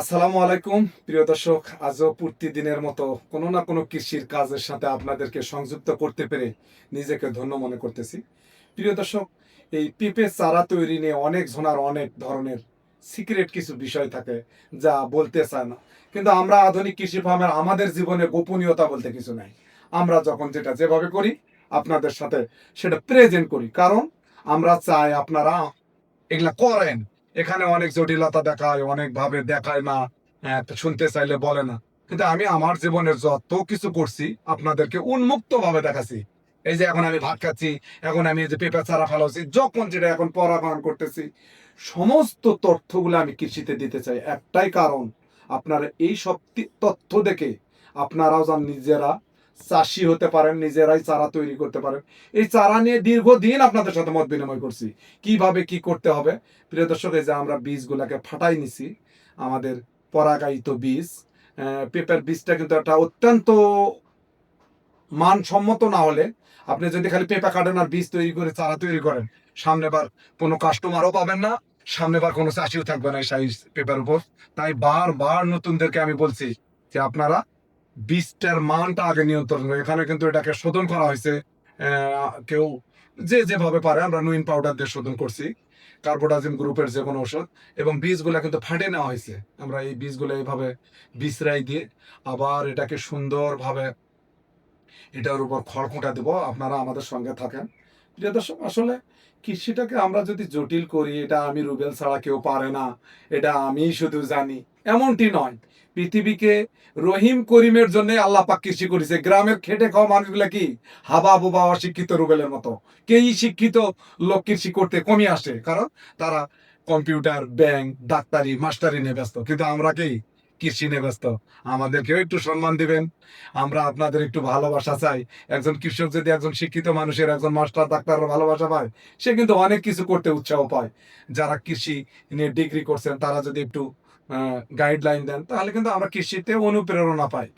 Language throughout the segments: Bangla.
আসসালামু আলাইকুম। প্রিয় দর্শক, আজও প্রতিদিনের মতো কোনো না কোনো কৃষির কাজের সাথে আপনাদেরকে সংযুক্ত করতে পেরে নিজেকে ধন্য মনে করতেছি। প্রিয় দর্শক, এই পেঁপে চারা তৈরি নিয়ে অনেক ঝোনার অনেক ধরনের সিক্রেট কিছু বিষয় থাকে যা বলতে চায় না। কিন্তু আমরা আধুনিক কৃষি ফার্মের আমাদের জীবনে গোপনীয়তা বলতে কিছু নাই। আমরা যখন যেটা যেভাবে করি, আপনাদের সাথে সেটা প্রেজেন্ট করি। কারণ আমরা চাই আপনারা এগুলা করেন। এখানে অনেক জটিলতা দেখায়, অনেক ভাবে দেখায় না শুনতে চাইলে বলে না। কিন্তু আমি আমার জীবনের যত কিছু করছি, আপনাদেরকে উন্মুক্ত ভাবে দেখাচ্ছি। এই যে এখন আমি ভাত খাচ্ছি, এখন আমি এই যে পেঁপে চারা ফেলাচ্ছি, যখন যেটা এখন পরাগায়ন করতেছি, সমস্ত তথ্যগুলো আমি কৃষিতে দিতে চাই। একটাই কারণ, আপনারা এই সব তথ্য দেখে আপনারাও যান নিজেরা চাষি হতে পারেন, নিজেরাই চারা তৈরি করতে পারেন। এই চারা নিয়ে দীর্ঘদিন আপনাদের সাথে মত বিনিময় করছি। কীভাবে কি করতে হবে? প্রিয় দর্শক, এই যে আমরা বীজগুলোকে ফাটাই নিছি, আমাদের পরাগায়িত বীজ পেঁপের বীজটা কিন্তু একটা অত্যন্ত মানসম্মত না হলে আপনি যদি খালি পেঁপা কাটেন আর বীজ তৈরি করে, চারা তৈরি করেন সামনেবার কোনো কাস্টমারও পাবেন না সামনেবার কোনো চাষিও থাকবে না এই সাইজ পেঁপের উপর। তাই বারবার নতুনদেরকে আমি বলছি যে আপনারা বীজটার মানটা আগে নিয়ন্ত্রণ। এখানে কিন্তু এটাকে শোধন করা হয়েছে। কেউ যে যেভাবে পারে, আমরা নুইন পাউডার দিয়ে শোধন করছি, কার্বোডাজিম গ্রুপের যে কোনো ওষুধ এবং বীজগুলো কিন্তু ফাটে নেওয়া হয়েছে। আমরা এই বীজগুলো এইভাবে বিছরাই দিয়ে আবার এটাকে সুন্দরভাবে এটার উপর খড়কুঁটা দেব। আপনারা আমাদের সঙ্গে থাকেন। প্রিয় দর্শক, আসলে কৃষিটাকে আমরা যদি জটিল করি, এটা আমি রুবেল ছাড়া কেউ পারে না। এটা আমি শুধু জানি। এমনটি নয়। পৃথিবীকে রহিম করিমের জন্য আল্লাহ পাক কৃষি করেছে। গ্রামের খেটে খাওয়া মানুষগুলা কি? হাবা বুবা অশিক্ষিত রুবেলের মতো। কেই শিক্ষিত লোক কৃষি করতে কমই আসে? কারণ তারা কম্পিউটার, ব্যাংক, ডাক্তারি, মাস্টারি নিয়ে ব্যস্ত। কিন্তু আমরা কি? কৃষি নিয়ে ব্যস্ত। আমাদেরকেও একটু সম্মান দিবেন। আমরা আপনাদের একটু ভালোবাসা চাই। একজন কৃষক যদি একজন শিক্ষিত মানুষের একজন মাস্টার, ডাক্তারের ভালোবাসা পায়, সে কিন্তু অনেক কিছু করতে উৎসাহ পায়। যারা কৃষি নিয়ে ডিগ্রি করছেন, তারা যদি একটু গাইডলাইন দেন, তাহলে কিন্তু আমরা কৃষিতে অনুপ্রেরণা পাই।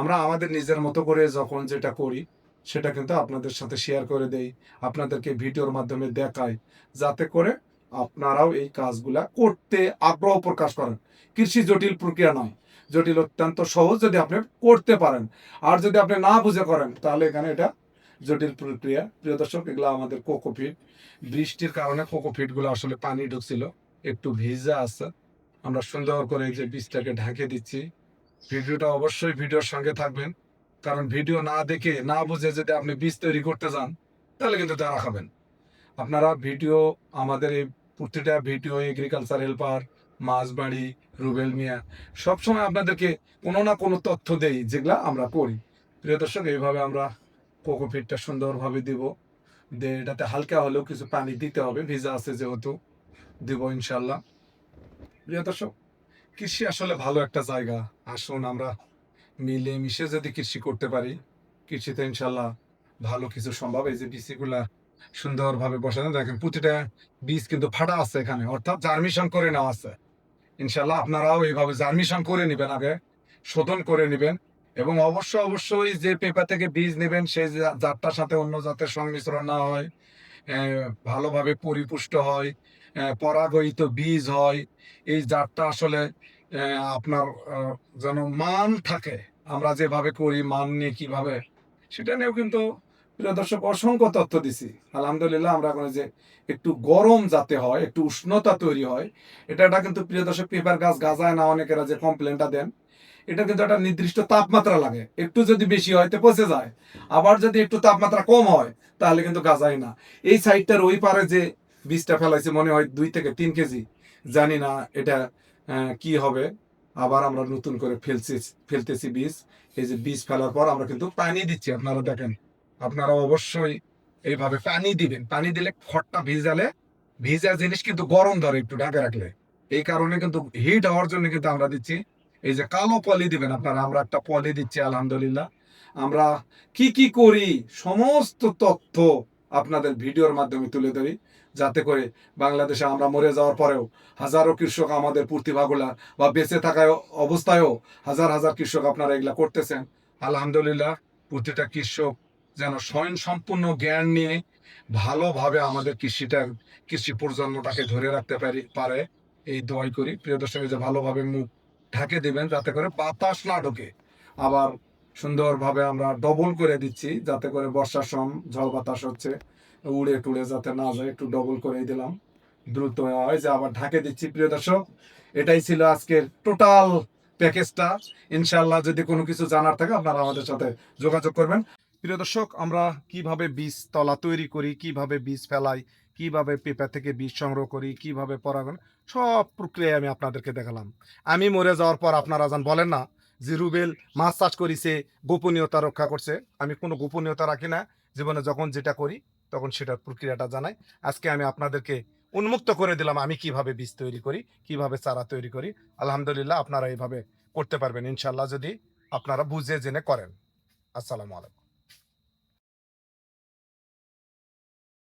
আমরা আমাদের নিজের মতো করে যখন যেটা করি, সেটা কিন্তু আপনাদের সাথে শেয়ার করে দেই, আপনাদেরকে ভিডিওর মাধ্যমে দেখাই, যাতে করে আপনারাও এই কাজগুলা করতে আগ্রহ প্রকাশ করেন। কৃষি জটিল প্রক্রিয়া নয়, জটিল অত্যন্ত সহজ যদি আপনি করতে পারেন। আর যদি আপনি না বুঝে করেন, তাহলে এখানে এটা জটিল প্রক্রিয়া। প্রিয় দর্শক, এগুলো আমাদের কোকোপিট বৃষ্টির কারণে কোকোপিটগুলো আসলে পানি ঢুকছিল, একটু ভিজা আছে। আমরা সুন্দর করে যে বীজটাকে ঢাকে দিচ্ছি। ভিডিওটা অবশ্যই ভিডিওর সঙ্গে থাকবেন। কারণ ভিডিও না দেখে, না বুঝে যদি আপনি বীজ তৈরি করতে যান, তাহলে কিন্তু তারা খাবেন। আপনারা ভিডিও, আমাদের এই প্রতিটা video agriculture helper মাছবাড়ি, Rubel Mia, সবসময় আপনাদেরকে কোনো না কোনো তথ্য দেই, যেগুলা আমরা করি। প্রিয় দর্শক, এইভাবে আমরা কোকোপিটটা সুন্দরভাবে দিব। দিয়ে এটাতে হালকা হলেও কিছু পানি দিতে হবে, ভিজা আছে যেহেতু। দিব ইনশাল্লাহ। প্রিয় কৃষি আসলে ভালো একটা জায়গা। আসুন আমরা মিলে মিশে যদি কৃষি করতে পারি, কৃষিতে ইনশাল্লাহ ভালো কিছু সম্ভব। এই যে বীজগুলা সুন্দরভাবে বসানো, দেখেন প্রতিটা বীজ কিন্তু ফাটা আছে এখানে, অর্থাৎ জার্মিশন করে নেওয়া আছে। ইনশাল্লাহ আপনারাও এইভাবে জার্মিশন করে নেবেন আগে, শোধন করে নেবেন এবং অবশ্য অবশ্যই যে পেপার থেকে বীজ নেবেন, সেই জাতটার সাথে অন্য জাতের সংমিশ্রণ না হয় ভালোভাবে পরিপুষ্ট হয় পরাগয়িত বীজ হয়। এই জাতটা আসলে আপনার যেন মান থাকে, আমরা যেভাবে করি, মান নিয়ে কীভাবে, সেটা নিয়েও কিন্তু প্রিয় দর্শক অসংখ্য তথ্য দিছি। আলহামদুলিল্লাহ, আমরা এখন যে একটু গরম যাতে হয়, একটু উষ্ণতা তৈরি হয়, এটা এটা কিন্তু প্রিয় দর্শক পেপার গাছ গাজায় না অনেকেরা যে কমপ্লেনটা দেন, এটা কিন্তু একটা নির্দিষ্ট তাপমাত্রা লাগে। একটু যদি বেশি হয় তো পচে যায়। আবার যদি একটু তাপমাত্রা কম হয়, তাহলে কিন্তু গাজায় না। এই সাইডটার ওই পারে যে বীজটা ফেলাইছে মনে হয় দুই থেকে তিন কেজি। জানি না এটা কি হবে। আবার আমরা নতুন করে ফেলছি, ফেলতেছি বীজ। এই যে বীজ ফেলার পর আমরা কিন্তু পানি দিচ্ছি, আপনারা দেখেন। আপনারা অবশ্যই এইভাবে পানি দিবেন। পানি দিলে খড়টা ভিজালে ভিজা জিনিস কিন্তু গরম ধরে একটু ঢাকে রাখলে। এই কারণে কিন্তু হিট হওয়ার জন্য কিন্তু আমরা দিচ্ছি। এই যে কালো পলি দিবেন আপনারা, আমরা একটা পলি দিচ্ছি, আলহামদুলিল্লাহ। আমরা কি কি করি, সমস্ত তথ্য আপনাদের ভিডিওর মাধ্যমে তুলে ধরি। যাতে করে বাংলাদেশে আমরা মরে যাওয়ার পরেও হাজারো কৃষক আমাদের প্রতিভাগুলা বা বেঁচে থাকা অবস্থায়ও হাজার হাজার কৃষক আপনারা এগুলা করতেছেন। আলহামদুলিল্লাহ, প্রতিটা কৃষক যেন স্বয়ং সম্পূর্ণ জ্ঞান নিয়ে ভালোভাবে আমাদের কৃষিটা কৃষি প্রজন্মটাকে ধরে রাখতে পারি, পারে। এই দোয়াই করি, প্রিয় দর্শক যে ভালোভাবে মুখ ঢাকে দিবেন, যাতে করে বাতাস না ঢোকে। আবার সুন্দরভাবে আমরা ডবল করে দিচ্ছি, যাতে করে বর্ষার সম, ঝড় বাতাস হচ্ছে। উড়ে টুড়ে যাতে না যায়, একটু ডবল করে দিলাম। দ্রুত হয় যে আবার ঢাকে দিচ্ছি, প্রিয় দর্শক, এটাই ছিল আজকের টোটাল প্যাকেজটা ইনশাল্লাহ যদি কোনো কিছু জানার থাকে, আপনারা আমাদের সাথে যোগাযোগ করবেন। প্রিয় দর্শক, আমরা কীভাবে বীজ তলা তৈরি করি, কীভাবে বীজ ফেলাই, কীভাবে পেঁপা থেকে বীজ সংগ্রহ করি, কীভাবে পরাগণ, সব প্রক্রিয়া আমি আপনাদেরকে দেখালাম। আমি মরে যাওয়ার পর আপনারা যান বলেন না, যে রুবেল মাছ চাষ করিছে, গোপনীয়তা রক্ষা করছে। আমি কোনো গোপনীয়তা রাখি না, জীবনে যখন যেটা করি তখন সেটার প্রক্রিয়াটা জানাই। আজকে আমি আপনাদেরকে উন্মুক্ত করে দিলাম আমি কীভাবে বীজ তৈরি করি, কীভাবে চারা তৈরি করি। আলহামদুলিল্লাহ আপনারা এইভাবে করতে পারবেন ইনশাল্লাহ যদি আপনারা বুঝে জেনে করেন। আসসালামু আলাইকুম।